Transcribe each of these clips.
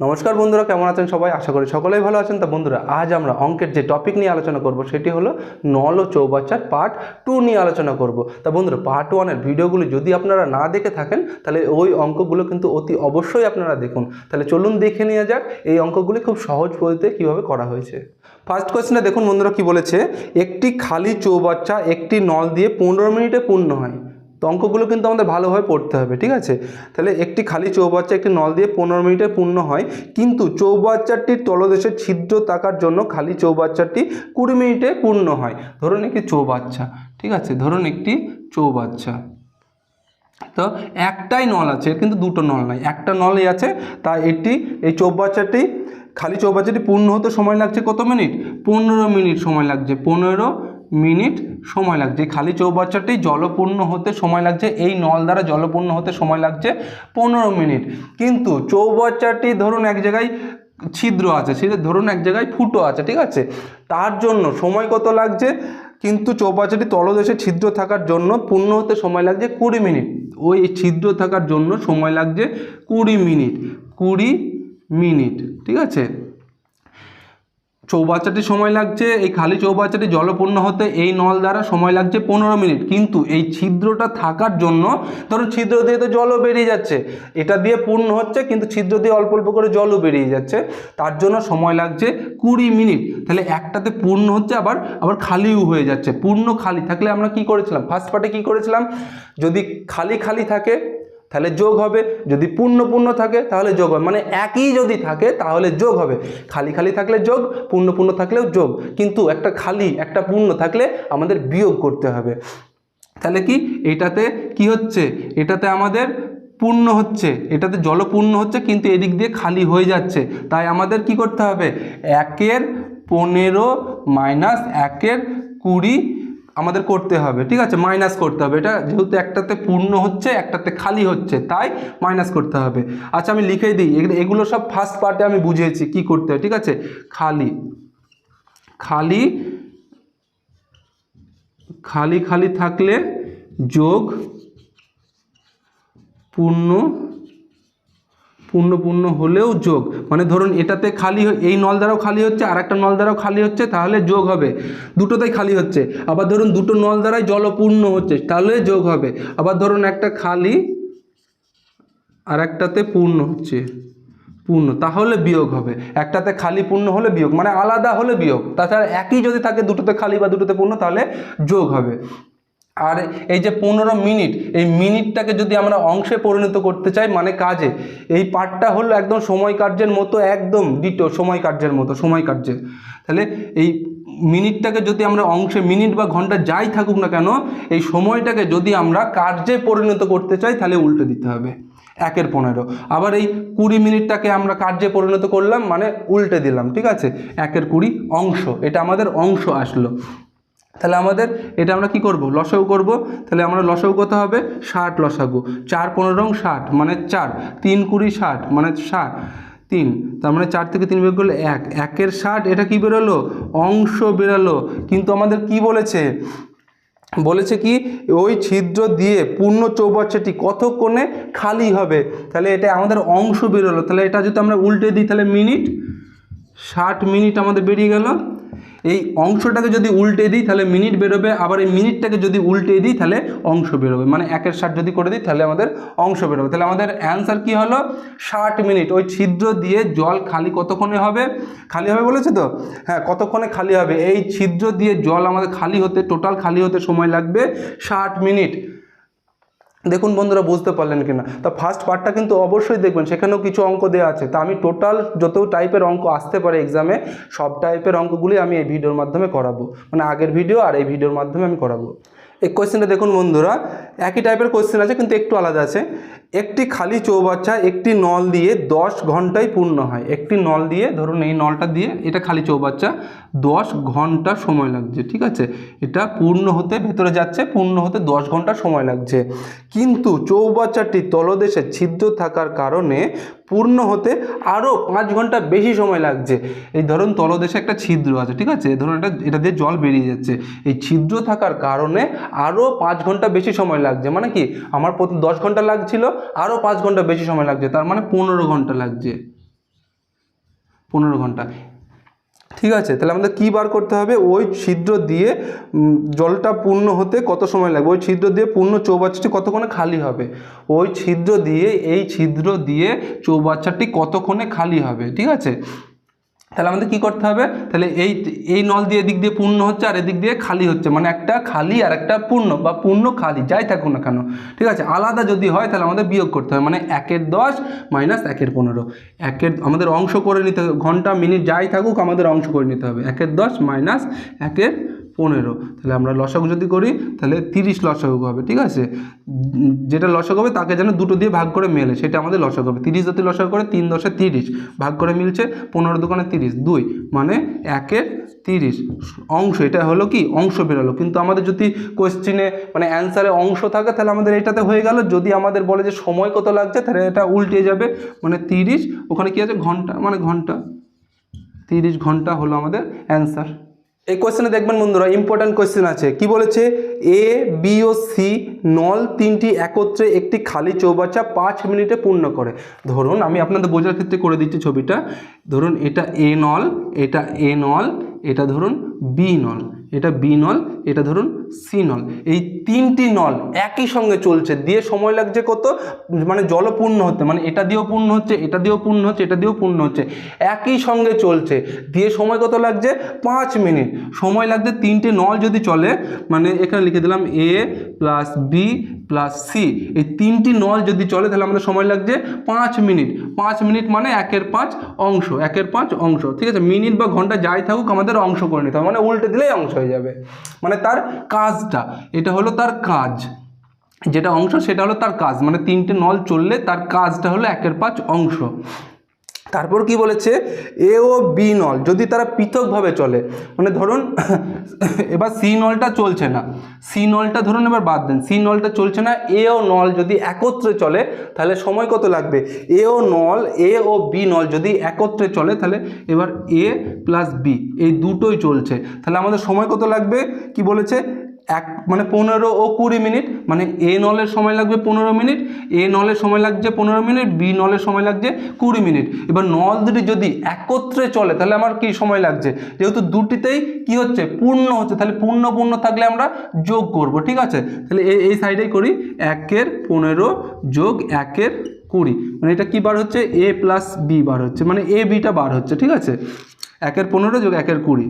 নমস্কার বন্ধুরা, কেমন আছেন সবাই? আশা করি সকলেই ভালো আছেন। তা বন্ধুরা, আজ আমরা অঙ্কের যে টপিক নিয়ে আলোচনা করব সেটি হলো নল ও চৌবাচ্চার পার্ট টু নিয়ে আলোচনা করব। তা বন্ধুরা পার্ট ওয়ানের ভিডিওগুলি যদি আপনারা না দেখে থাকেন, তাহলে ওই অঙ্কগুলো কিন্তু অতি অবশ্যই আপনারা দেখুন। তাহলে চলুন দেখে নিয়ে যাক এই অঙ্কগুলি খুব সহজ পদ্ধতিতে কীভাবে করা হয়েছে। ফার্স্ট কোয়েশ্চেনে দেখুন বন্ধুরা কি বলেছে, একটি খালি চৌবাচ্চা একটি নল দিয়ে পনেরো মিনিটে পূর্ণ হয়। তো অঙ্কগুলো কিন্তু আমাদের ভালোভাবে পড়তে হবে, ঠিক আছে? তাহলে একটি খালি চৌবাচ্চা একটি নল দিয়ে পনেরো মিনিটে পূর্ণ হয়, কিন্তু চৌবাচ্চাটির তলদেশে ছিদ্র থাকার জন্য খালি চৌবাচ্চাটি কুড়ি মিনিটে পূর্ণ হয়। ধরুন একটি চৌবাচ্চা, ঠিক আছে? ধরুন একটি চৌবাচ্চা। তো একটাই নল আছে কিন্তু দুটো নল নাই। একটা নলই আছে, তা এটি, এই চৌবাচ্চাটি, খালি চৌবাচ্চাটি পূর্ণ হতে সময় লাগছে কত মিনিট? পনেরো মিনিট সময় লাগছে, পনেরো মিনিট সময় লাগছে। খালি চৌবাচ্চাটি জলপূর্ণ হতে সময় লাগছে, এই নল দ্বারা জলপূর্ণ হতে সময় লাগছে পনেরো মিনিট। কিন্তু চৌবাচ্চাটি ধরুন এক জায়গায় ছিদ্র আছে সেটা ধরুন এক জায়গায় ফুটো আছে, ঠিক আছে? তার জন্য সময় কত লাগছে? কিন্তু চৌবাচ্চাটি তলদেশে ছিদ্র থাকার জন্য পূর্ণ হতে সময় লাগছে কুড়ি মিনিট। ওই ছিদ্র থাকার জন্য সময় লাগছে কুড়ি মিনিট কুড়ি মিনিট, ঠিক আছে? চৌবাচ্চাটি সময় লাগছে, এই খালি চৌবাচ্চাটি জলপূর্ণ হতে এই নল দ্বারা সময় লাগছে পনেরো মিনিট। কিন্তু এই ছিদ্রটা থাকার জন্য ধরুন ছিদ্র দিয়ে তো জলও বেরিয়ে যাচ্ছে। এটা দিয়ে পূর্ণ হচ্ছে, কিন্তু ছিদ্র দিয়ে অল্প অল্প করে জলও বেরিয়ে যাচ্ছে। তার জন্য সময় লাগছে কুড়ি মিনিট। তাহলে একটাতে পূর্ণ হচ্ছে, আবার আবার খালিও হয়ে যাচ্ছে। পূর্ণ খালি থাকলে আমরা কি করেছিলাম? ফার্স্ট পার্টে কি করেছিলাম? যদি খালি খালি থাকে তাহলে যোগ হবে। যদি পূর্ণ পূর্ণ থাকে, তাহলে যোগ হবে। মানে একই যদি থাকে, তাহলে যোগ হবে। খালি খালি থাকলে যোগ, পূর্ণ পূর্ণ থাকলেও যোগ। কিন্তু একটা খালি, একটা পূর্ণ থাকলে আমাদের বিয়োগ করতে হবে। তাহলে কি? এটাতে কি হচ্ছে? এটাতে আমাদের পূর্ণ হচ্ছে। এটাতে জলপূর্ণ হচ্ছে, কিন্তু এদিক দিয়ে খালি হয়ে যাচ্ছে। তাই আমাদের কি করতে হবে? একের পনেরো মাইনাস একের কুড়ি আমাদের করতে হবে, ঠিক আছে? মাইনাস করতে হবে। এটা যেহেতু একটাতে পূর্ণ হচ্ছে, একটাতে খালি হচ্ছে, তাই মাইনাস করতে হবে। আচ্ছা আমি লিখে দিই। এগুলো- সব ফার্স্ট পার্টে আমি বুঝিয়েছি কি করতে হবে, ঠিক আছে? খালি খালি খালি খালি থাকলে যোগ পূর্ণ পূর্ণ পূর্ণ হলেও যোগ। মানে ধরুন এটাতে খালি এই নল দ্বারাও খালি হচ্ছে আর একটা নল দ্বারাও খালি হচ্ছে, তাহলে যোগ হবে। দুটোতেই খালি হচ্ছে। আবার ধরুন দুটো নল দ্বারাই জলপূর্ণ হচ্ছে, তাহলে যোগ হবে। আবার ধরুন একটা খালি আর একটাতে পূর্ণ হচ্ছে। পূর্ণ, তাহলে বিয়োগ হবে। একটাতে খালি পূর্ণ হলে বিয়োগ মানে আলাদা হলে বিয়োগ। তাছাড়া একই যদি থাকে দুটোতে খালি বা দুটোতে পূর্ণ, তাহলে যোগ হবে। আর এই যে পনেরো মিনিট, এই মিনিটটাকে যদি আমরা অংশে পরিণত করতে চাই মানে কাজে, এই পার্টটা হলো একদম সময় কার্যের মতো, একদম ডিটো সময় কার্যের মতো, সময় কার্যের। তাহলে এই মিনিটটাকে যদি আমরা অংশে, মিনিট বা ঘণ্টা যাই থাকুক না কেন, এই সময়টাকে যদি আমরা কার্যে পরিণত করতে চাই, তাহলে উল্টে দিতে হবে, একের পনেরো। আবার এই কুড়ি মিনিটটাকে আমরা কার্যে পরিণত করলাম মানে উল্টে দিলাম, ঠিক আছে? একের কুড়ি অংশ, এটা আমাদের অংশ আসলো। তাহলে আমাদের এটা আমরা কি করব? লসাগু করব। তাহলে আমরা লসাগু কত হবে? ষাট লসাগু। চার পনেরো রং ষাট মানে চার। তিন কুড়ি ষাট মানে ষাট। তিন, তার মানে চার থেকে তিন বের করলে এক। একের ষাট, এটা কি বেরোলো? অংশ বেরোলো। কিন্তু আমাদের কি বলেছে? বলেছে কি, ওই ছিদ্র দিয়ে পূর্ণ চৌবাচ্চাটি কতক্ষণে খালি হবে? তাহলে এটা আমাদের অংশ বেরোলো। তাহলে এটা যদি আমরা উল্টে দিই, তাহলে মিনিট ষাট মিনিট আমাদের বেরিয়ে গেল। এই অংশটাকে যদি উল্টে দিই, তাহলে মিনিট বেরোবে। আবার এই মিনিটটাকে যদি উল্টে দিই, তাহলে অংশ বেরোবে। মানে একের ষাট যদি করে দিই, তাহলে আমাদের অংশ বেরোবে। তাহলে আমাদের অ্যান্সার কি হলো? ষাট মিনিট। ওই ছিদ্র দিয়ে জল খালি কতক্ষণে হবে? খালি হবে বলেছে তো? হ্যাঁ কতক্ষণে খালি হবে? এই ছিদ্র দিয়ে জল আমাদের খালি হতে, টোটাল খালি হতে সময় লাগবে ষাট মিনিট। দেখুন বন্ধুরা, বুঝতে পারলেন কিনা? তা ফার্স্ট পার্টটা কিন্তু অবশ্যই দেখবেন, সেখানেও কিছু অঙ্ক দেওয়া আছে। তা আমি টোটাল যত টাইপের অঙ্ক আসতে পারে এক্সামে সব টাইপের অঙ্কগুলি আমি এই ভিডিওর মাধ্যমে করাবো। মানে আগের ভিডিও আর এই ভিডিওর মাধ্যমে আমি করাবো। এই কোয়েশ্চেনটা দেখুন বন্ধুরা, একই টাইপের কোয়েশ্চেন আছে, কিন্তু একটু আলাদা আছে। একটি খালি চৌবাচ্চা, একটি নল দিয়ে দশ ঘন্টায় পূর্ণ হয়। একটি নল দিয়ে, ধরুন এই নলটা দিয়ে, এটা খালি চৌবাচ্চা দশ ঘণ্টা সময় লাগছে, ঠিক আছে? এটা পূর্ণ হতে ভেতরে যাচ্ছে, পূর্ণ হতে দশ ঘণ্টা সময় লাগছে। কিন্তু চৌবাচ্চাটি তলদেশে ছিদ্র থাকার কারণে পূর্ণ হতে আরও পাঁচ ঘণ্টা বেশি সময় লাগছে। এই ধরুন তলদেশে একটা ছিদ্র আছে, ঠিক আছে? ধরুন এটা এটা দিয়ে জল বেরিয়ে যাচ্ছে। এই ছিদ্র থাকার কারণে আরও পাঁচ ঘণ্টা বেশি সময় লাগছে। মানে কি? আমার প্রতি দশ ঘণ্টা লাগছিল আরও পাঁচ ঘণ্টা বেশি সময় লাগছে। তার মানে পনেরো ঘণ্টা লাগছে। পনেরো ঘণ্টা। ঠিক আছে, তাহলে আমাদের কী বার করতে হবে? ওই ছিদ্র দিয়ে জলটা পূর্ণ হতে কত সময় লাগবে? ওই ছিদ্র দিয়ে পূর্ণ চৌবাচ্চাটি কতক্ষণে খালি হবে? ওই ছিদ্র দিয়ে, এই ছিদ্র দিয়ে চৌবাচ্চাটি কতক্ষণে খালি হবে? ঠিক আছে? তাহলে আমাদের কী করতে হবে? তাহলে এই এই নল দিয়ে এদিক দিয়ে পূর্ণ হচ্ছে আর এদিক দিয়ে খালি হচ্ছে। মানে একটা খালি আর একটা পূর্ণ বা পূর্ণ খালি, যাই থাকুক না কেন। ঠিক আছে? আলাদা যদি হয় তাহলে আমাদের বিয়োগ করতে হবে। মানে একের দশ মাইনাস একের পনেরো। একের, আমাদের অংশ করে নিতে হবে। ঘণ্টা, মিনিট যাই থাকুক আমাদের অংশ করে নিতে হবে। একের দশ মাইনাস একের পনেরো। তাহলে আমরা লসাগু যদি করি, তাহলে তিরিশ লসাগু হবে, ঠিক আছে? যেটা লসাগু হবে, তাকে যেন দুটো দিয়ে ভাগ করে মেলে, সেটা আমাদের লসাগু হবে। তিরিশ যদি লসাগু করে, তিন দশে তিরিশ, ভাগ করে মিলছে পনেরো দোকানে তিরিশ, দুই মানে একের তিরিশ। অংশ, এটা হলো কি? অংশ বেরোলো। কিন্তু আমাদের যদি কোয়েশ্চেনে মানে অ্যান্সারে অংশ থাকে, তাহলে আমাদের এটাতে হয়ে গেল, যদি আমাদের বলে যে সময় কত লাগছে, তাহলে এটা উল্টে যাবে মানে তিরিশ, ওখানে কি আছে? ঘণ্টা মানে ঘণ্টা। তিরিশ ঘণ্টা হলো আমাদের অ্যান্সার এই কোয়েশ্চেনে দেখবেন বন্ধুরা ইম্পর্ট্যান্ট কোয়েশ্চেন আছে। কি বলেছে? এ বি ও সি নল তিনটি একত্রে একটি খালি চৌবাচ্চা পাঁচ মিনিটে পূর্ণ করে। ধরুন, আমি আপনাদের বোঝার ক্ষেত্রে করে দিচ্ছি ছবিটা। ধরুন, এটা এ নল, এটা এ নল, এটা ধরুন বি নল এটা বি নল এটা ধরুন সি নল এই তিনটি নল একই সঙ্গে চলছে। দিয়ে সময় লাগছে কত? মানে জল পূর্ণ হতে মানে এটা দিয়েও পূর্ণ হচ্ছে, এটা দিয়েও পূর্ণ হচ্ছে, এটা দিয়েও পূর্ণ হচ্ছে। একই সঙ্গে চলছে। দিয়ে সময় কত লাগছে? পাঁচ মিনিট। সময় লাগছে তিনটে নল যদি চলে মানে এখানে লিখে দিলাম A plus B plus C. এই তিনটি নল যদি চলে, তাহলে আমাদের সময় লাগছে পাঁচ মিনিট। পাঁচ মিনিট মানে একের পাঁচ অংশ, একের পাঁচ অংশ। ঠিক আছে? মিনিট বা ঘণ্টা যাই থাকুক, আমাদের অংশ করে নিতে হবে। মানে উল্টে দিলেই অংশ হয়ে যাবে। মানে তার কাজটা, এটা হলো তার কাজ। যেটা অংশ, সেটা হলো তার কাজ। মানে তিনটে নল চললে তার কাজটা হলো একের পাঁচ অংশ। তারপর কি বলেছে? এ ও বি নল, যদি তারা পৃথকভাবে চলে। মানে ধরুন এবার সি নলটা চলছে না। সি নলটা ধরুন এবার বাদ দেন। সি নলটা চলছে না, এ ও নল যদি একত্রে চলে, তাহলে সময় কত লাগবে? এ ও নল, এ ও বি নল যদি একত্রে চলে, তাহলে এবার এ প্লাস বি, এই দুটোই চলছে। তাহলে আমাদের সময় কত লাগবে? কি বলেছে? এক মানে পনেরো ও কুড়ি মিনিট মানে এ নলের সময় লাগবে পনেরো মিনিট, এ নলের সময় লাগছে পনেরো মিনিট, বি নলের সময় লাগছে কুড়ি মিনিট। এবার নল দুটি যদি একত্রে চলে, তাহলে আমার কি সময় লাগছে? যেহেতু দুটিতেই কি হচ্ছে? পূর্ণ হচ্ছে, তাহলে পূর্ণ পূর্ণ থাকলে আমরা যোগ করব, ঠিক আছে? তাহলে এই এই সাইডেই করি, একের পনেরো যোগ একের কুড়ি। মানে এটা কি বার হচ্ছে? এ প্লাস বি বার হচ্ছে মানে এ বিটা বার হচ্ছে, ঠিক আছে? একের পনেরো যোগ একের কুড়ি।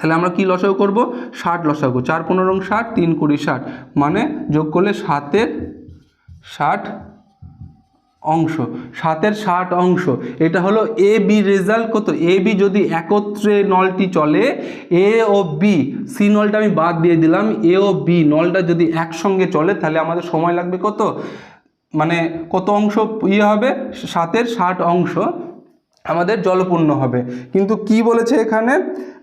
তাহলে আমরা কি লসাগু করব? ষাট লসাগু। চার পনেরো ষাট, তিন কুড়ি ষাট। মানে যোগ করলে সাতের ষাট অংশ। সাতের ষাট অংশ। এটা হলো এ বি রেজাল্ট কত? এ বি যদি একত্রে নলটি চলে এ ও বি সি নলটা আমি বাদ দিয়ে দিলাম। এ ও বি নলটা যদি একসঙ্গে চলে, তাহলে আমাদের সময় লাগবে কত? মানে কত অংশ ইয়ে হবে? সাতের ষাট অংশ। আমাদের জলপূর্ণ হবে। কিন্তু কি বলেছে এখানে?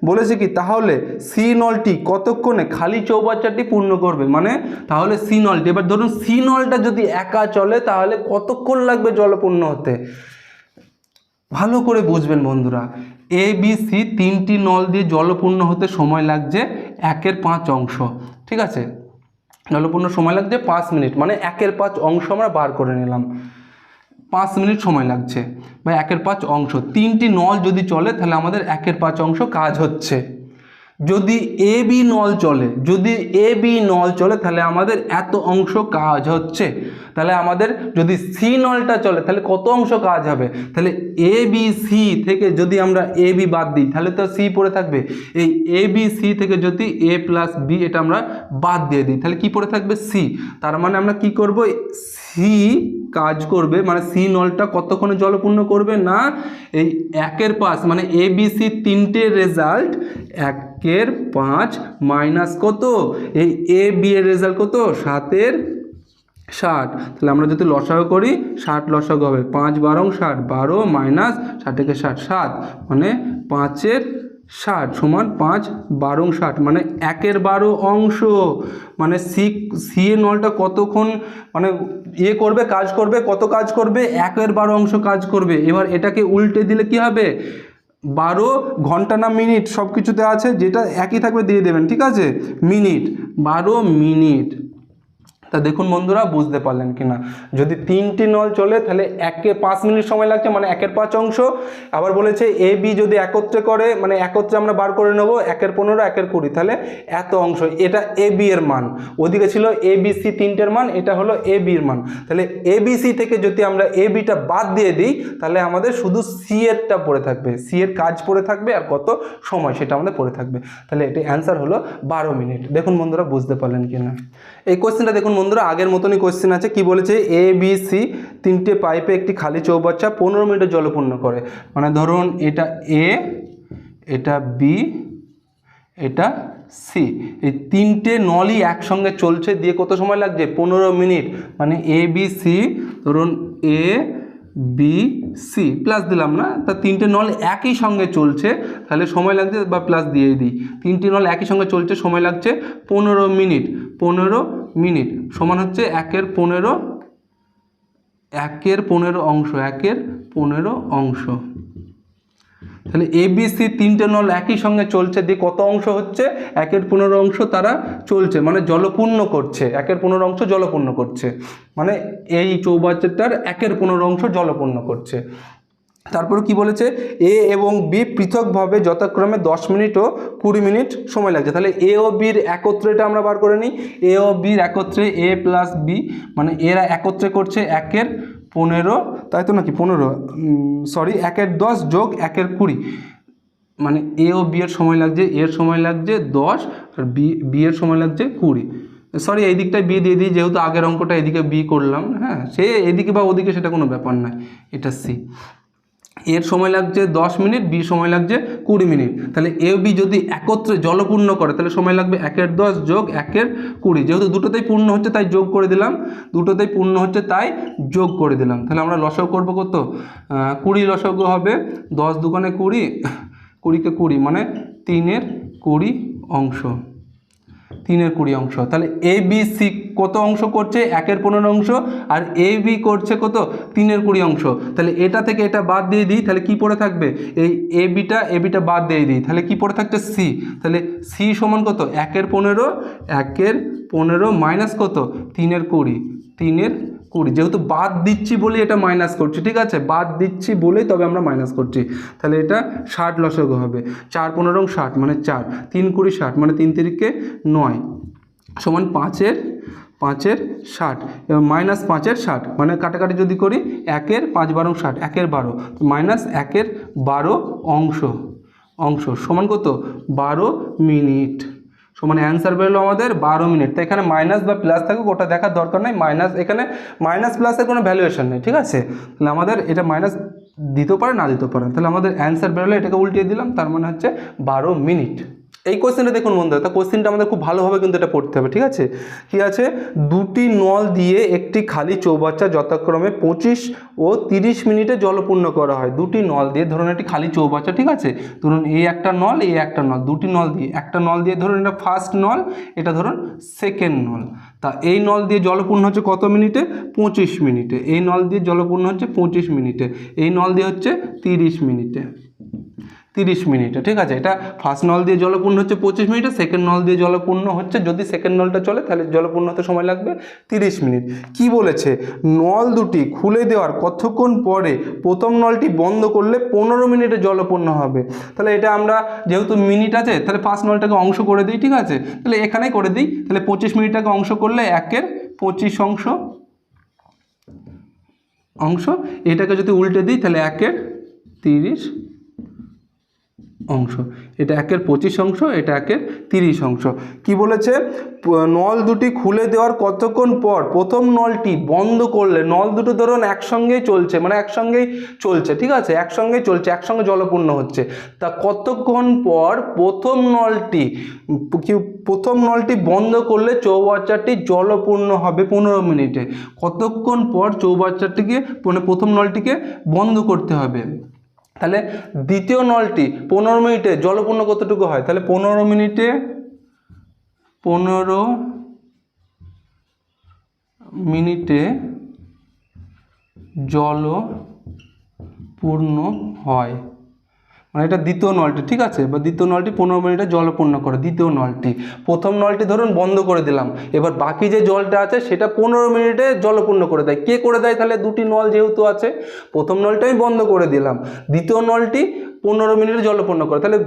বলেছে কি, তাহলে সি নলটি কতক্ষণে খালি চৌবাচ্চাটি পূর্ণ করবে? মানে তাহলে সি নলটি, এবার ধরুন সি নলটা যদি একা চলে, তাহলে কতক্ষণ লাগবে জলপূর্ণ হতে? ভালো করে বুঝবেন বন্ধুরা এ বি সি তিনটি নল দিয়ে জলপূর্ণ হতে সময় লাগছে একের পাঁচ অংশ, ঠিক আছে? জলপূর্ণ সময় লাগছে পাঁচ মিনিট মানে একের পাঁচ অংশ আমরা বার করে নিলাম। পাঁচ মিনিট সময় লাগছে। বা একের পাঁচ অংশ। তিনটি নল যদি চলে, তাহলে আমাদের একের পাঁচ অংশ কাজ হচ্ছে। যদি এ বি নল চলে, যদি এ বি নল চলে, তাহলে আমাদের এত অংশ কাজ হচ্ছে। তাহলে আমাদের যদি সি নলটা চলে, তাহলে কত অংশ কাজ হবে? তাহলে এ বি সি থেকে যদি আমরা এ বি বাদ দিই, তাহলে তো সি পড়ে থাকবে। এই এ বি সি থেকে যদি এ প্লাস বি এটা আমরা বাদ দিয়ে দিই, তাহলে কি পড়ে থাকবে? সি তার মানে আমরা কি করব? সি কাজ করবে মানে সি নলটা কতক্ষণে জলপূর্ণ করবে না? এই একের পাঁচ মানে এ বি সি তিনটে রেজাল্ট একের পাঁচ মাইনাস কত? এই এ বি এর রেজাল্ট কত? সাতের ষাট। তাহলে আমরা যদি লসাগু করি, ষাট লসাগু হবে। পাঁচ বারং ষাট, বারো মাইনাস ষাট থেকে ষাট, সাত। মানে পাঁচের ষাট সমান পাঁচ বারং ষাট। মানে একের বারো অংশ। মানে সি সি এ নলটা কতক্ষণ মানে ইয়ে করবে, কাজ করবে, কত কাজ করবে? একের বারো অংশ কাজ করবে। এবার এটাকে উল্টে দিলে কি হবে? বারো ঘণ্টা না মিনিট সব কিছুতে আছে, যেটা একই থাকবে দিয়ে দেবেন, ঠিক আছে? মিনিট, বারো মিনিট। তা দেখুন বন্ধুরা, বুঝতে পারলেন কি না যদি তিনটি নল চলে, তাহলে একে পাঁচ মিনিট সময় লাগছে মানে একের পাঁচ অংশ। আবার বলেছে এ, বি যদি একত্রে করে মানে একত্রে আমরা বার করে নেব, একের পনেরো, একের কুড়ি, তাহলে এত অংশ। এটা এ, বি এর মান। ওদিকে ছিল এ, বি, সি তিনটের মান, এটা হলো এ বির মান। তাহলে এ, বি, সি থেকে যদি আমরা এ বিটা বাদ দিয়ে দিই, তাহলে আমাদের শুধু সি এরটা পড়ে থাকবে। সি এর কাজ পড়ে থাকবে আর কত সময় সেটা আমাদের পড়ে থাকবে। তাহলে এটি অ্যান্সার হলো বারো মিনিট। দেখুন বন্ধুরা, বুঝতে পারলেন কি না এই কোয়েশ্চেনটা দেখুন বন্ধুরা, আগের মতনই কোশ্চেন আছে। কি বলেছে? এ বি সি তিনটে পাইপে একটি খালি চৌবাচ্চা পনেরো মিনিটে জলপূর্ণ করে। মানে ধরুন, এটা এ এটা বি এটা সি এই তিনটে নলই একসঙ্গে চলছে, দিয়ে কত সময় লাগছে? পনেরো মিনিট। মানে এ বি সি ধরুন এ বি সি প্লাস দিলাম না? তা তিনটে নল একই সঙ্গে চলছে, তাহলে সময় লাগছে বা প্লাস দিয়ে দিই। তিনটে নল একই সঙ্গে চলছে, সময় লাগছে পনেরো মিনিট। পনেরো মিনিট, সমান হচ্ছে একের পনেরো একের পনেরো অংশ, একের পনেরো অংশ। তাহলে এবিসি তিনটে নল একই সঙ্গে চলছে, দিয়ে কত অংশ হচ্ছে? একের পনেরো অংশ তারা চলছে মানে জলপূর্ণ করছে, একের পনেরো অংশ জলপূর্ণ করছে। মানে এই চৌবাচ্চাটার একের পনেরো অংশ জলপূর্ণ করছে। তারপরে কি বলেছে? এ এবং বি পৃথকভাবে যথাক্রমে দশ মিনিট ও কুড়ি মিনিট সময় লাগছে। তাহলে এ ও বির একত্রেটা আমরা বার করে নিই। এ ও বির একত্রে এ প্লাস বি মানে এরা একত্রে করছে একের পনেরো, তাই তো নাকি পনেরো? সরি একের দশ যোগ একের কুড়ি। মানে এ ও বি এর সময় লাগছে এর সময় লাগছে দশ, আর বি বি এর সময় লাগছে কুড়ি। সরি এই দিকটায় বি দিয়ে দিই, যেহেতু আগের অঙ্কটা এদিকে বি করলাম হ্যাঁ? সে এদিকে বা ওদিকে সেটা কোনো ব্যাপার নয়। এটা সি এর সময় লাগছে দশ মিনিট, বি সময় লাগছে কুড়ি মিনিট। তাহলে এ, বি যদি একত্রে জলপূর্ণ করে, তাহলে সময় লাগবে একের দশ যোগ একের কুড়ি। যেহেতু দুটোতেই পূর্ণ হচ্ছে, তাই যোগ করে দিলাম। দুটোতেই পূর্ণ হচ্ছে, তাই যোগ করে দিলাম। তাহলে আমরা লসক করব কত? কুড়ি লসক হবে দশ দোকানে কুড়ি, কুড়িকে কুড়ি মানে তিনের কুড়ি অংশ। তিনের কুড়ি অংশ। তাহলে এ, বি, সি কত অংশ করছে? একের পনেরো অংশ আর এ বি করছে কত? তিনের কুড়ি অংশ। তাহলে এটা থেকে এটা বাদ দিয়ে দিই, তাহলে কি পড়ে থাকবে? এই এ বিটা এ বিটা বাদ দিয়ে দিই, তাহলে কি পড়ে থাকছে? সি। তাহলে সি সমান কত? একের পনেরো একের পনেরো মাইনাস কত? তিনের কুড়ি তিনের কুড়ি। যেহেতু বাদ দিচ্ছি বলে এটা মাইনাস করছি, ঠিক আছে? বাদ দিচ্ছি বলেই তবে আমরা মাইনাস করছি। তাহলে এটা ষাট লসগ হবে। চার পনেরো ষাট মানে চার। তিন কুড়ি ষাট মানে তিন তিরিকে নয়। সমান পাঁচের পাঁচের ষাট এবং মাইনাস পাঁচের ষাট মানে কাটাকাটি যদি করি, একের পাঁচ বারো ষাট, একের বারো মাইনাস একের বারো অংশ অংশ, সমান কত? বারো মিনিট, সমান অ্যান্সার বেরোলো আমাদের বারো মিনিট, তো এখানে মাইনাস বা প্লাস থাকুক, ওটা দেখার দরকার নেই, মাইনাস, এখানে মাইনাস প্লাসের কোনো ভ্যালুয়েশন নেই, ঠিক আছে? তাহলে আমাদের এটা মাইনাস দিতেও পারে, না দিতেও পারে তাহলে আমাদের অ্যান্সার বেরোলে এটাকে উল্টিয়ে দিলাম, তার মানে হচ্ছে বারো মিনিট। এই কোশ্চেনটা দেখুন বন্ধু তা কোশ্চেনটা আমাদের খুব ভালোভাবে কিন্তু এটা পড়তে হবে, ঠিক আছে? কি আছে? দুটি নল দিয়ে একটি খালি চৌবাচ্চা যথাক্রমে পঁচিশ ও তিরিশ মিনিটে জলপূর্ণ করা হয়। দুটি নল দিয়ে ধরুন একটি খালি চৌবাচ্চা, ঠিক আছে? ধরুন এই একটা নল এই একটা নল, দুটি নল দিয়ে, একটা নল দিয়ে ধরুন এটা ফার্স্ট নল, এটা ধরুন সেকেন্ড নল। তা এই নল দিয়ে জলপূর্ণ হচ্ছে কত মিনিটে? পঁচিশ মিনিটে। এই নল দিয়ে জলপূর্ণ হচ্ছে পঁচিশ মিনিটে। এই নল দিয়ে হচ্ছে তিরিশ মিনিটে। তিরিশ মিনিটে, ঠিক আছে? এটা ফার্স্ট নল দিয়ে জলপূর্ণ হচ্ছে পঁচিশ মিনিটে সেকেন্ড নল দিয়ে জলপূর্ণ হচ্ছে, যদি সেকেন্ড নলটা চলে, তাহলে জলপূর্ণ হতে সময় লাগবে তিরিশ মিনিট। কি বলেছে? নল দুটি খুলে দেওয়ার কতক্ষণ পরে প্রথম নলটি বন্ধ করলে পনেরো মিনিটে জলপূর্ণ হবে? তাহলে এটা আমরা যেহেতু মিনিট আছে, তাহলে ফার্স্ট নলটাকে অংশ করে দিই, ঠিক আছে? তাহলে এখানেই করে দিই, তাহলে পঁচিশ মিনিটটাকে অংশ করলে একের পঁচিশ অংশ অংশ, এটাকে যদি উল্টে দিই, তাহলে একের তিরিশ অংশ। এটা একের পঁচিশ অংশ, এটা একের তিরিশ অংশ। কি বলেছে? নল দুটি খুলে দেওয়ার কতক্ষণ পর প্রথম নলটি বন্ধ করলে, নল দুটো ধরুন একসঙ্গেই চলছে মানে একসঙ্গেই চলছে, ঠিক আছে? একসঙ্গেই চলছে, একসঙ্গে জলপূর্ণ হচ্ছে। তা কতক্ষণ পর প্রথম নলটি, কি, প্রথম নলটি বন্ধ করলে চৌবাচ্চাটি জলপূর্ণ হবে পনেরো মিনিটে? কতক্ষণ পর চৌবাচ্চাটিকে মানে প্রথম নলটিকে বন্ধ করতে হবে? তাহলে দ্বিতীয় নলটি পনেরো মিনিটে জলপূর্ণ কতটুকু হয়? তাহলে পনেরো মিনিটে পনেরো মিনিটে জল পূর্ণ হয়। মানে এটা দ্বিতীয় নলটি, ঠিক আছে? বা দ্বিতীয় নলটি পনেরো মিনিটে জলপূর্ণ করে, দ্বিতীয় নলটি। প্রথম নলটি ধরুন বন্ধ করে দিলাম, এবার বাকি যে জলটা আছে সেটা পনেরো মিনিটে জলপূর্ণ করে দেয়। কে করে দেয় তাহলে? দুটি নল যেহেতু আছে, প্রথম নলটা আমি বন্ধ করে দিলাম, দ্বিতীয় নলটি পনেরো মিনিটে জলপূর্ণ করে, তাহলে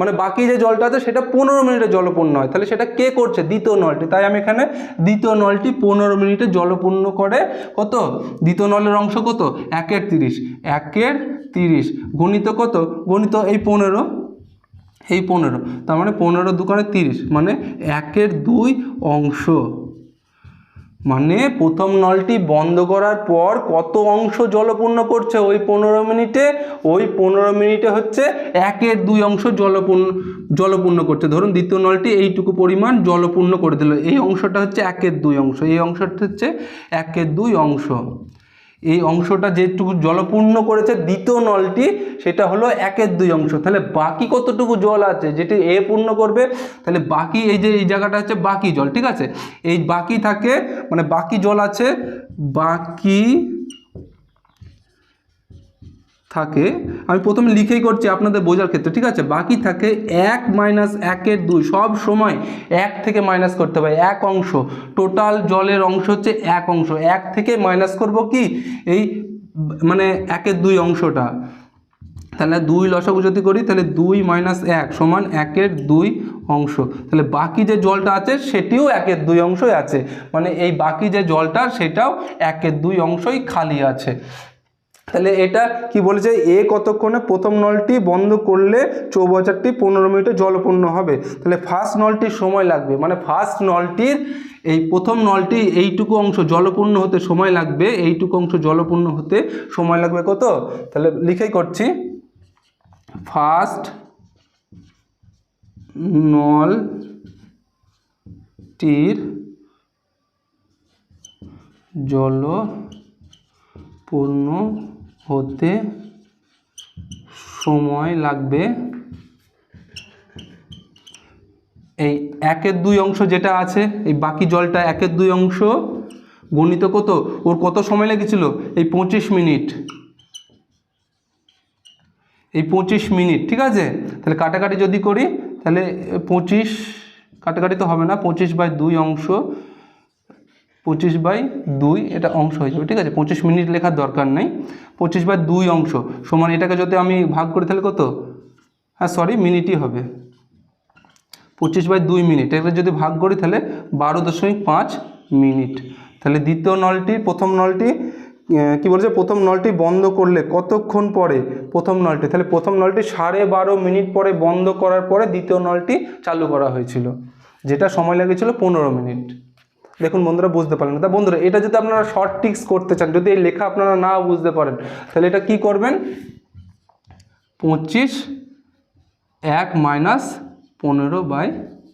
মানে বাকি যে জলটা আছে সেটা পনেরো মিনিটে জলপূর্ণ হয়, তাহলে সেটা কে করছে? দ্বিতীয় নলটি। তাই আমি এখানে দ্বিতীয় নলটি পনেরো মিনিটে জলপূর্ণ করে, কত? দ্বিতীয় নলের অংশ কত? একের তিরিশ। একের তিরিশ। গণিত কত? গণিত এই পনেরো। এই পনেরো। তার মানে পনেরো দোকানে তিরিশ। মানে একের দুই অংশ। মানে প্রথম নলটি বন্ধ করার পর কত অংশ জলপূর্ণ করছে ওই পনেরো মিনিটে? ওই পনেরো মিনিটে হচ্ছে একের দুই অংশ জলপূর্ণ জলপূর্ণ করছে। ধরুন দ্বিতীয় নলটি এইটুকু পরিমাণ জলপূর্ণ করে দিল। এই অংশটা হচ্ছে একের দুই অংশ। এই অংশটা হচ্ছে একের দুই অংশ। এই অংশটা যেটুকু জলপূর্ণ করেছে, দ্বিতীয় নলটি, সেটা হলো একের দুই অংশ। তাহলে বাকি কতটুকু জল আছে, যেটি এ পূর্ণ করবে, তাহলে বাকি এই যে, এই জায়গাটা হচ্ছে বাকি জল, ঠিক আছে? এই বাকি থাকে মানে বাকি জল আছে, বাকি থাকে, আমি প্রথমে লিখেই করছি আপনাদের বোঝার ক্ষেত্রে, ঠিক আছে? বাকি থাকে এক মাইনাস একের দুই, সব সময় এক থেকে মাইনাস করতে হবে, এক অংশ। টোটাল জলের অংশ হচ্ছে এক অংশ, এক থেকে মাইনাস করব কি? এই মানে একের দুই অংশটা। তাহলে দুই লসাগু যদি করি, তাহলে দুই মাইনাস এক সমান একের দুই অংশ। তাহলে বাকি যে জলটা আছে, সেটিও একের দুই অংশই আছে। মানে এই বাকি যে জলটা, সেটাও একের দুই অংশই খালি আছে। তাহলে এটা কি বলেছে? এ কতক্ষণে প্রথম নলটি বন্ধ করলে চৌবাচ্চারটি পনেরো মিনিটে জলপূর্ণ হবে। তাহলে ফার্স্ট নলটির সময় লাগবে। মানে ফার্স্ট নলটির এই প্রথম নলটি এইটুকু অংশ জলপূর্ণ হতে সময় লাগবে। এইটুকু অংশ জলপূর্ণ হতে সময় লাগবে কত? তাহলে লিখেই করছি। ফার্স্ট নলটির জলপূর্ণ হতে সময় লাগবে। এই একের দুই অংশ যেটা আছে, এই বাকি জলটা একের দুই অংশ গণিত কত? ওর কত সময় লেগেছিল? এই পঁচিশ মিনিট। এই পঁচিশ মিনিট, ঠিক আছে? তাহলে কাটাকাটি যদি করি, তাহলে পঁচিশ, কাটাকাটি তো হবে না, পঁচিশ বাই দুই অংশ পঁচিশ বাই দুই, এটা অংশ হয়ে যাবে, ঠিক আছে? পঁচিশ মিনিট লেখার দরকার নেই। পঁচিশ বাই দুই অংশ, সমান এটাকে যদি আমি ভাগ করি তাহলে কত? হ্যাঁ সরি মিনিটই হবে। পঁচিশ বাই দুই মিনিট এটা যদি ভাগ করি তাহলে বারো দশমিক পাঁচ মিনিট। তাহলে দ্বিতীয় নলটি, প্রথম নলটি কি বলছে? প্রথম নলটি বন্ধ করলে কতক্ষণ পরে প্রথম নলটি? তাহলে প্রথম নলটি সাড়ে বারো মিনিট পরে বন্ধ করার পরে দ্বিতীয় নলটি চালু করা হয়েছিল, যেটা সময় লেগেছিল পনেরো মিনিট। দেখুন বন্ধুরা বুঝতে পারলেন। তা বন্ধুরা, এটা যদি আপনারা শর্ট টিক্স করতে চান, যদি এই লেখা আপনারা না বুঝতে পারেন, তাহলে এটা কি করবেন? পঁচিশ এক মাইনাস পনেরো বাই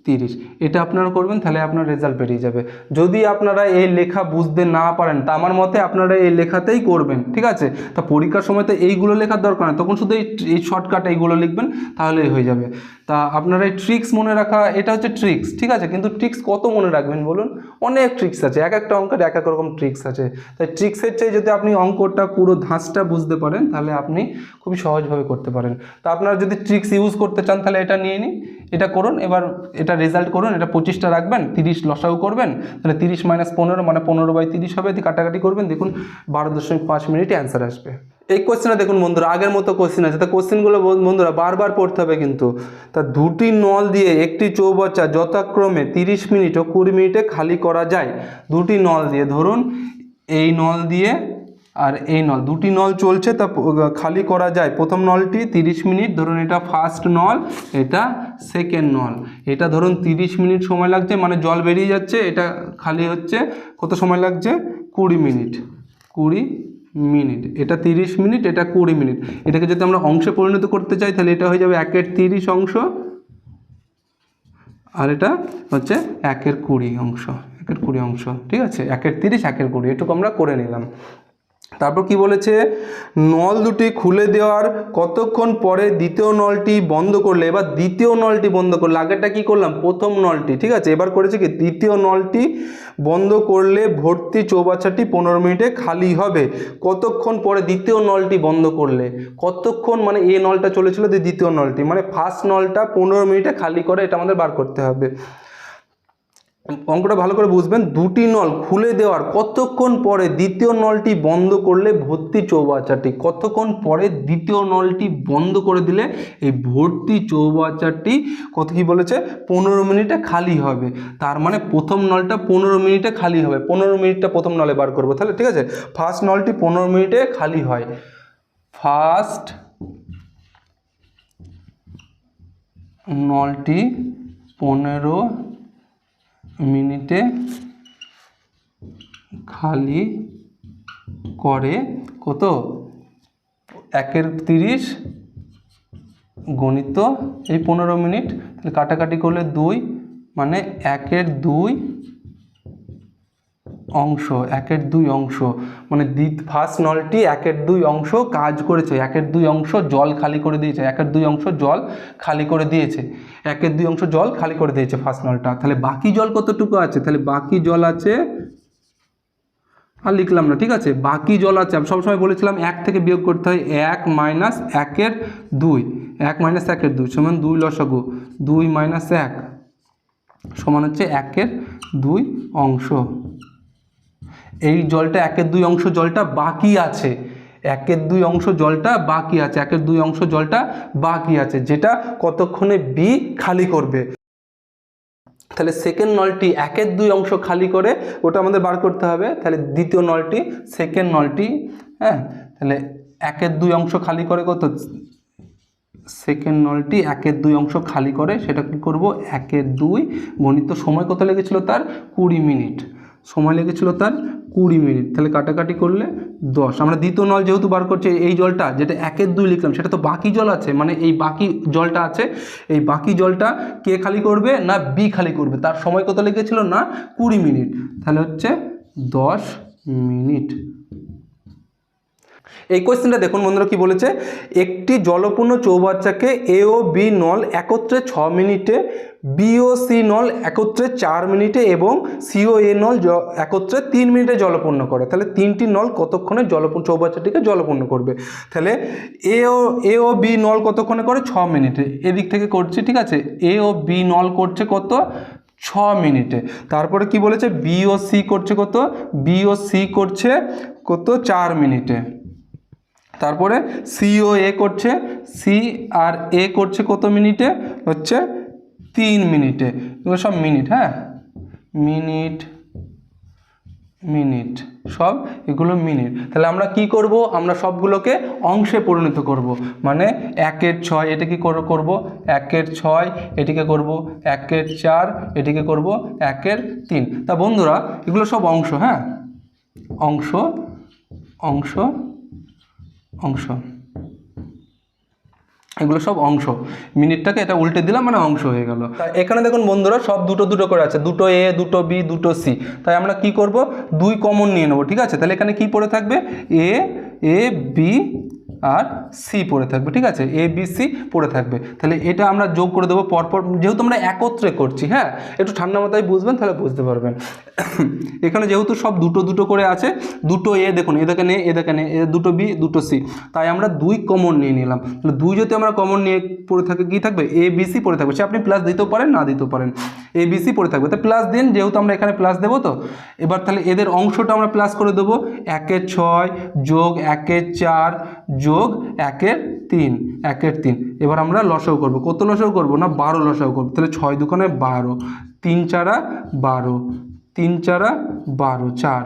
তিরিশ। এটা আপনারা করবেন, তাহলে আপনার রেজাল্ট বেরিয়ে যাবে। যদি আপনারা এই লেখা বুঝতে না পারেন, তা আমার মতে আপনারা এই লেখাতেই করবেন, ঠিক আছে? তা পরীক্ষার সময় তো এইগুলো লেখার দরকার নেই, তখন শুধু এই শর্টকাট এইগুলো লিখবেন তাহলেই হয়ে যাবে। তা আপনারা এই ট্রিক্স মনে রাখা, এটা হচ্ছে ট্রিক্স ঠিক আছে? কিন্তু ট্রিক্স কত মনে রাখবেন বলুন? অনেক ট্রিক্স আছে, এক একটা অঙ্কের এক এক রকম ট্রিক্স আছে। তাই ট্রিক্সের চেয়ে যদি আপনি অঙ্কটা পুরো ধাঁচটা বুঝতে পারেন, তাহলে আপনি খুবই সহজভাবে করতে পারেন। তা আপনারা যদি ট্রিক্স ইউজ করতে চান, তাহলে এটা নিয়ে নিন, এটা করুন, এবার এটা রেজাল্ট করুন, এটা পঁচিশটা রাখবেন, তিরিশ লসাগু করবেন, তাহলে তিরিশ মাইনাস পনেরো মানে পনেরো বাই তিরিশ হবে দিয়ে কাটাকাটি করবেন, দেখুন বারো দশমিক পাঁচ মিনিটে অ্যান্সার আসবে। এই কোশ্চেনে দেখুন বন্ধুরা, আগের মতো কোশ্চেন আছে, তা কোশ্চেনগুলো বন্ধুরা বারবার পড়তে হবে কিন্তু। তা দুটি নল দিয়ে একটি চৌবাচ্চা যথাক্রমে তিরিশ মিনিট ও কুড়ি মিনিটে খালি করা যায়, দুটি নল দিয়ে ধরুন, এই নল দিয়ে আর এই নল, দুটি নল চলছে, তা খালি করা যায়। প্রথম নলটি তিরিশ মিনিট, ধরুন এটা ফার্স্ট নল, এটা সেকেন্ড নল। এটা ধরুন তিরিশ মিনিট সময় লাগছে মানে জল বেরিয়ে যাচ্ছে, এটা খালি হচ্ছে কত সময় লাগছে? কুড়ি মিনিট। কুড়ি মিনিট। এটা তিরিশ মিনিট, এটা কুড়ি মিনিট। এটাকে যদি আমরা অংশে পরিণত করতে চাই, তাহলে এটা হয়ে যাবে একের তিরিশ অংশ, আর এটা হচ্ছে একের কুড়ি অংশ, একের কুড়ি অংশ। ঠিক আছে? একের তিরিশ, একের কুড়ি, এটুকু আমরা করে নিলাম। তারপর কি বলেছে? নল দুটি খুলে দেওয়ার কতক্ষণ পরে দ্বিতীয় নলটি বন্ধ করলে, এবার দ্বিতীয় নলটি বন্ধ করলে, আগেরটা কি করলাম? প্রথম নলটি, ঠিক আছে? এবার করেছে কি? দ্বিতীয় নলটি বন্ধ করলে ভর্তি চৌবাচ্চাটি পনেরো মিনিটে খালি হবে। কতক্ষণ পরে দ্বিতীয় নলটি বন্ধ করলে? কতক্ষণ মানে এই নলটা চলেছিল দ্বিতীয় নলটি মানে ফার্স্ট নলটা পনেরো মিনিটে খালি করে এটা আমাদের বার করতে হবে। অঙ্কটা ভালো করে বুঝবেন। দুটি নল খুলে দেওয়ার কতক্ষণ পরে দ্বিতীয় নলটি বন্ধ করলে ভর্তি চৌবাচ্চাটি কতক্ষণ পরে দ্বিতীয় নলটি বন্ধ করে দিলে এই ভর্তি চৌবাচ্চাটি কত কি বলেছে? পনেরো মিনিটে খালি হবে। তার মানে প্রথম নলটা পনেরো মিনিটে খালি হবে। পনেরো মিনিটটা প্রথম নলে বার করব। তাহলে ঠিক আছে? ফার্স্ট নলটি পনেরো মিনিটে খালি হয়। ফার্স্ট নলটি পনেরো মিনিটে খালি করে কত? একের তিরিশ গণিত, এই পনেরো মিনিট। তাহলে কাটাকাটি করলে দুই মানে একের দুই অংশ, একের দুই অংশ মানে দ্বিত ফার্স্ট নলটি একের দুই অংশ কাজ করেছে, একের দুই অংশ জল খালি করে দিয়েছে, একের দুই অংশ জল খালি করে দিয়েছে, একের দুই অংশ জল খালি করে দিয়েছে ফার্স্ট নলটা তাহলে বাকি জল কতটুকু আছে? তাহলে বাকি জল আছে, আর লিখলাম না, ঠিক আছে? বাকি জল আছে, আমি সবসময় বলেছিলাম এক থেকে বিয়োগ করতে হয় এক মাইনাস একের দুই, এক মাইনাস একের দুই, সমান দুই লসাগু, দুই মাইনাস এক, সমান হচ্ছে একের দুই অংশ। এই জলটা একের দুই অংশ জলটা বাকি আছে। একের দুই অংশ জলটা বাকি আছে। একের দুই অংশ জলটা বাকি আছে, যেটা কতক্ষণে বি খালি করবে। তাহলে সেকেন্ড নলটি একের দুই অংশ খালি করে ওটা আমাদের বার করতে হবে। তাহলে দ্বিতীয় নলটি সেকেন্ড নলটি হ্যাঁ? তাহলে একের দুই অংশ খালি করে কত? সেকেন্ড নলটি একের দুই অংশ খালি করে, সেটা কি করব? একের দুই গণিত সময় কত লেগেছিল তার? কুড়ি মিনিট। সময় লেগেছিল তার কুড়ি মিনিট। তাহলে কাটাকাটি করলে দশ। আমরা দ্বিতীয় নল যেহেতু বার করছি, এই জলটা যেটা একের দুই লিখলাম, সেটা তো বাকি জল আছে মানে এই বাকি জলটা আছে, এই বাকি জলটা কে খালি করবে না বি খালি করবে? তার সময় কত লেগেছিল না? কুড়ি মিনিট। তাহলে হচ্ছে দশ মিনিট। এই কোয়েশ্চেনটা দেখুন বন্ধুরা কি বলেছে? একটি জলপূর্ণ চৌবাচ্চাকে এ ও বি নল একত্রে ছ মিনিটে বি ও সি নল একত্রে চার মিনিটে এবং সিও এ নল একত্রে তিন মিনিটে জলপূর্ণ করে। তাহলে তিনটি নল কতক্ষণে জলপূর্ণ, চৌবাচ্চাটিকে জলপূর্ণ করবে? তাহলে এ ও এ ও বি নল কতক্ষণে করে? ছ মিনিটে। এদিক থেকে করছি, ঠিক আছে? এ ও বি নল করছে কত? ছ মিনিটে। তারপরে কি বলেছে? বি ও সি করছে কত? বি ও সি করছে কত? চার মিনিটে। তারপরে সিও এ করছে সি আর এ করছে কত মিনিটে? হচ্ছে তিন মিনিটে। এগুলো সব মিনিট হ্যাঁ? মিনিট মিনিট, সব এগুলো মিনিট। তাহলে আমরা কি করব? আমরা সবগুলোকে অংশে পরিণত করব। মানে একের ছয়, এটাকে কর- করব একের ছয়, এটিকে করব একের চার, এটিকে করব একের তিন। তা বন্ধুরা, এগুলো সব অংশ হ্যাঁ? অংশ অংশ অংশ। এগুলো সব অংশ। মিনিটটাকে এটা উল্টে দিলাম মানে অংশ হয়ে গেল। এখানে দেখুন বন্ধুরা, সব দুটো দুটো করে আছে। দুটো এ দুটো বি দুটো সি তাই আমরা কি করব? দুই কমন নিয়ে নেব, ঠিক আছে? তাহলে এখানে কি পড়ে থাকবে? এ এ বি আর সি পড়ে থাকবে, ঠিক আছে? এ বি সি পড়ে থাকবে। তাহলে এটা আমরা যোগ করে দেবো পরপর, যেহেতু আমরা একত্রে করছি হ্যাঁ? একটু ঠান্ডা মাথায় বুঝবেন, তাহলে বুঝতে পারবেন। এখানে যেহেতু সব দুটো দুটো করে আছে, দুটো এ দেখুন এদেরকে দেখেন এ এ দেখেন এ দুটো বি দুটো সি তাই আমরা দুই কমন নিয়ে নিলাম। তাহলে দুই যদি আমরা কমন নিয়ে পড়ে থাকে, কি থাকবে? এ বি সি পড়ে থাকবে। সে আপনি প্লাস দিতেও পারেন, না দিতেও পারেন। এ বি সি পড়ে থাকবে। তো প্লাস দিন, যেহেতু আমরা এখানে প্লাস দেবো তো। এবার তাহলে এদের অংশটা আমরা প্লাস করে দেবো। একের ছয় যোগ একের চার যোগ একের তিন একের তিন। এবার আমরা লসাও করব। কত লসাও করব না? বারো লসাও করব। তাহলে ছয় দোকানে বারো। তিন চারা বারো। তিন চারা বারো, চার।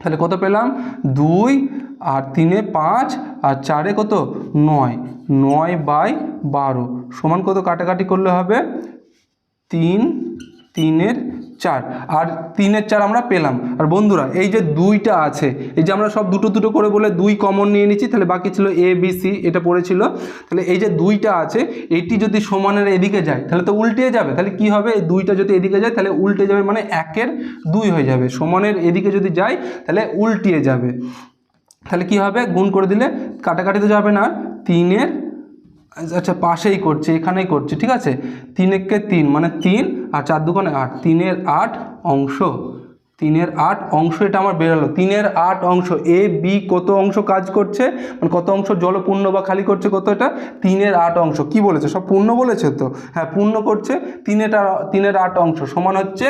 তাহলে কত পেলাম? দুই আর তিনে পাঁচ আর চারে কত? নয়। নয় বাই বারো। সমান কত? কাটাকাটি করলে হবে? তিন তিনের চার। আর তিনের চার আমরা পেলাম। আর বন্ধুরা, এই যে দুইটা আছে, এই যে আমরা সব দুটো দুটো করে বলে দুই কমন নিয়ে নিচ্ছি, তাহলে বাকি ছিল এ বি সি এটা পড়েছিল। তাহলে এই যে দুইটা আছে এইটি যদি সমানের এদিকে যায়, তাহলে তো উল্টে যাবে। তাহলে কি হবে? এই দুইটা যদি এদিকে যায়, তাহলে উল্টে যাবে মানে একের দুই হয়ে যাবে। সমানের এদিকে যদি যায়, তাহলে উল্টিয়ে যাবে। তাহলে কি হবে? গুণ করে দিলে কাটাকাটি তো যাবে না। তিনের আচ্ছা পাশেই করছে, এখানেই করছে, ঠিক আছে? তিন একে তিন মানে তিন আর চার দুগুণে আট, তিনের আট অংশ, তিনের আট অংশ এটা আমার বেরোলো। তিনের আট অংশ, এ, বি কত অংশ কাজ করছে? মানে কত অংশ জল পূর্ণ বা খালি করছে, কত এটা? তিনের আট অংশ। কি বলেছে? সব পূর্ণ বলেছে তো? হ্যাঁ পূর্ণ করছে। তিনের তিনের আট অংশ সমান হচ্ছে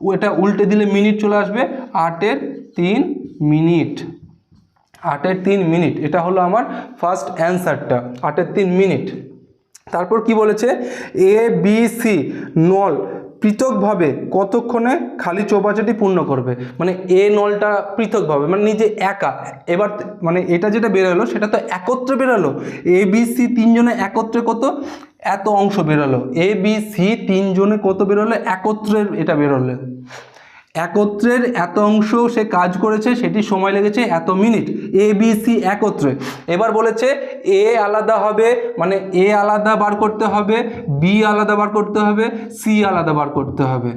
ওটা উল্টে দিলে মিনিট চলে আসবে, আটের তিন মিনিট। আটের তিন মিনিট, এটা হলো আমার ফার্স্ট অ্যান্সারটা আটের তিন মিনিট। তারপর কি বলেছে? এ, বি, সি, নল। পৃথকভাবে কতক্ষণে খালি চৌবাচ্চাটি পূর্ণ করবে? মানে এ নলটা পৃথকভাবে মানে নিজে একা। এবার মানে এটা যেটা বেরোলো, সেটা তো একত্রে বেরোলো। এ, বি, সি তিনজনে একত্রে কত? এত অংশ বেরোলো। এ, বি, সি তিনজনে কত বেরোলো? একত্রে এটা বেরোলো। একত্রের এত অংশ সে কাজ করেছে, সেটি সময় লেগেছে এত মিনিট। এ বি সি একত্রে। এবার বলেছে এ আলাদা হবে মানে এ আলাদা বার করতে হবে বি আলাদা বার করতে হবে সি আলাদা বার করতে হবে।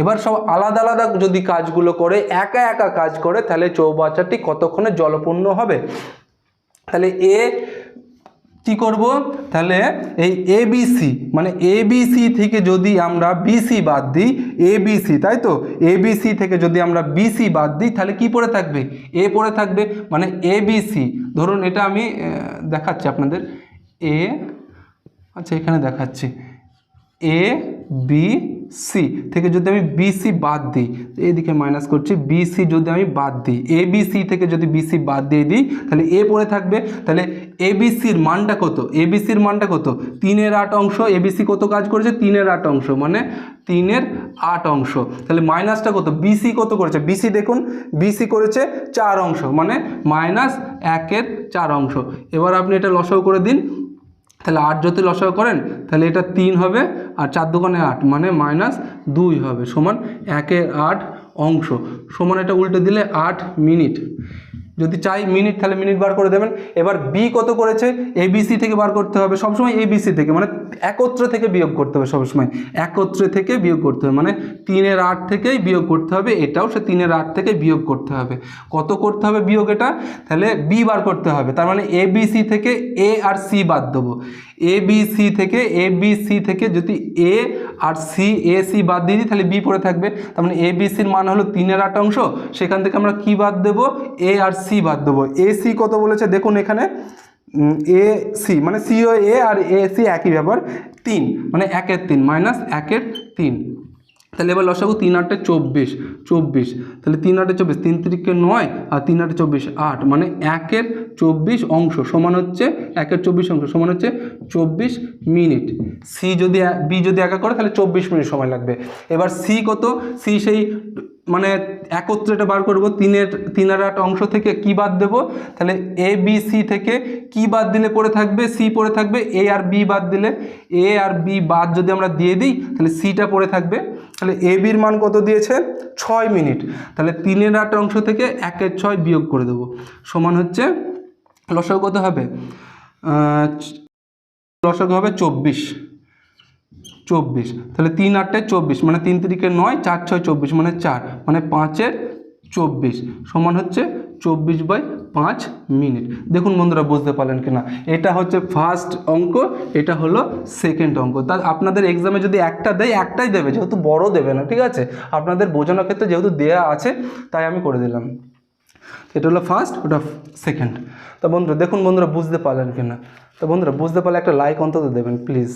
এবার সব আলাদা আলাদা যদি কাজগুলো করে, একা একা কাজ করে, তাহলে চৌবাচ্চাটি কতক্ষণে জলপূর্ণ হবে? তাহলে এ কি করব? তাহলে এই এবিসি বিসি মানে এবিসি থেকে যদি আমরা বিসি বাদ দিই এবিসি তাই তো? এবিসি থেকে যদি আমরা বিসি বাদ দিই, তাহলে কি পড়ে থাকবে? এ পড়ে থাকবে মানে এবিসি বিসি ধরুন এটা আমি দেখাচ্ছি আপনাদের। এ আচ্ছা এখানে দেখাচ্ছি। এ বি সি থেকে যদি আমি বিসি বাদ দিই এদিকে মাইনাস করছি বিসি যদি আমি বাদ দিই এ বি সি থেকে যদি বিসি বাদ দিয়ে দিই তাহলে এ পড়ে থাকবে তাহলে এবিসির মানটা কত এবিসির মানটা কত তিনের আট অংশ এবিসি কত কাজ করেছে তিনের আট অংশ মানে তিনের আট অংশ তাহলে মাইনাসটা কত বিসি কত করেছে বিসি দেখুন বিসি করেছে চার অংশ মানে মাইনাস একের চার অংশ এবার আপনি এটা লসাও করে দিন তাহলে আট যদি লসাও করেন, তাহলে এটা তিন হবে আর চার দোকানে আট মানে মাইনাস দুই হবে সমান একের আট অংশ। সমান এটা উল্টে দিলে আট মিনিট যদি চাই মিনিট তাহলে মিনিট বার করে দেবেন। এবার বি কত করেছে? এবিসি থেকে বার করতে হবে। সবসময় এবিসি থেকে মানে একত্রে থেকে বিয়োগ করতে হবে সবসময়। একত্রে থেকে বিয়োগ করতে হবে মানে তিনের আট থেকেই বিয়োগ করতে হবে, এটাও সে তিনের আট থেকে বিয়োগ করতে হবে। কত করতে হবে বিয়োগ এটা? তাহলে বি বার করতে হবে, তার মানে এ বি থেকে এ আর সি বাদ দেবো। এ বি সি থেকে এ বি সি থেকে যদি এ আর সি এ সি বাদ দিয়ে দিই, তাহলে বি পড়ে থাকবে। তার মানে এ বি সির মান হলো তিনের আট অংশ। সেখান থেকে আমরা কি বাদ দেবো? এ আর সি বাদ দেবো। এ সি কত বলেছে? দেখুন এখানে। এ সি মানে সি ও এ আর এ সি একই ব্যাপার। তিন মানে একের তিন মাইনাস একের তিন। তাহলে এবার লসাগু তিন আটে চব্বিশ চব্বিশ। তাহলে তিন আটে চব্বিশ, তিন তিরিকে নয় আর তিন আটে চব্বিশ, আট। মানে একের চব্বিশ অংশ সমান হচ্ছে, একের চব্বিশ অংশ সমান হচ্ছে চব্বিশ মিনিট। সি যদি বি যদি একা করে, তাহলে চব্বিশ মিনিট সময় লাগবে। এবার সি কত? সি সেই মানে একত্রে এটা বার করব, তিনের, তিন আর আট অংশ থেকে কি বাদ দেব? তাহলে এ বি সি থেকে কি বাদ দিলে পড়ে থাকবে? সি পড়ে থাকবে এ আর বি বাদ দিলে। এ আর বি বাদ যদি আমরা দিয়ে দিই, তাহলে সিটা পড়ে থাকবে। তাহলে এ বির মান কত দিয়েছে? ছয় মিনিট। তাহলে তিনের আট অংশ থেকে একের ছয় বিয়োগ করে দেবো। সমান হচ্ছে, লসাগু কত হবে? লসক হবে চব্বিশ। চব্বিশ। তাহলে তিন আটটায় চব্বিশ মানে তিন তিরিকে নয়, চার ছয় চব্বিশ মানে চার। মানে পাঁচের চব্বিশ সমান হচ্ছে চব্বিশ বাই পাঁচ মিনিট। দেখুন বন্ধুরা, বুঝতে পারলেন কিনা? এটা হচ্ছে ফার্স্ট অঙ্ক, এটা হলো সেকেন্ড অঙ্ক। তা আপনাদের এক্সামে যদি একটা দেয়, একটাই দেবে, যেহেতু বড় দেবে না, ঠিক আছে? আপনাদের বোঝানোর ক্ষেত্রে যেহেতু দেয়া আছে, তাই আমি করে দিলাম। এটা হলো ফার্স্ট ওটা সেকেন্ড তা বন্ধুরা, দেখুন বন্ধুরা, বুঝতে পারলেন কিনা? তো বন্ধুরা, বুঝতে পারলে একটা লাইক অন্তত দেবেন প্লিজ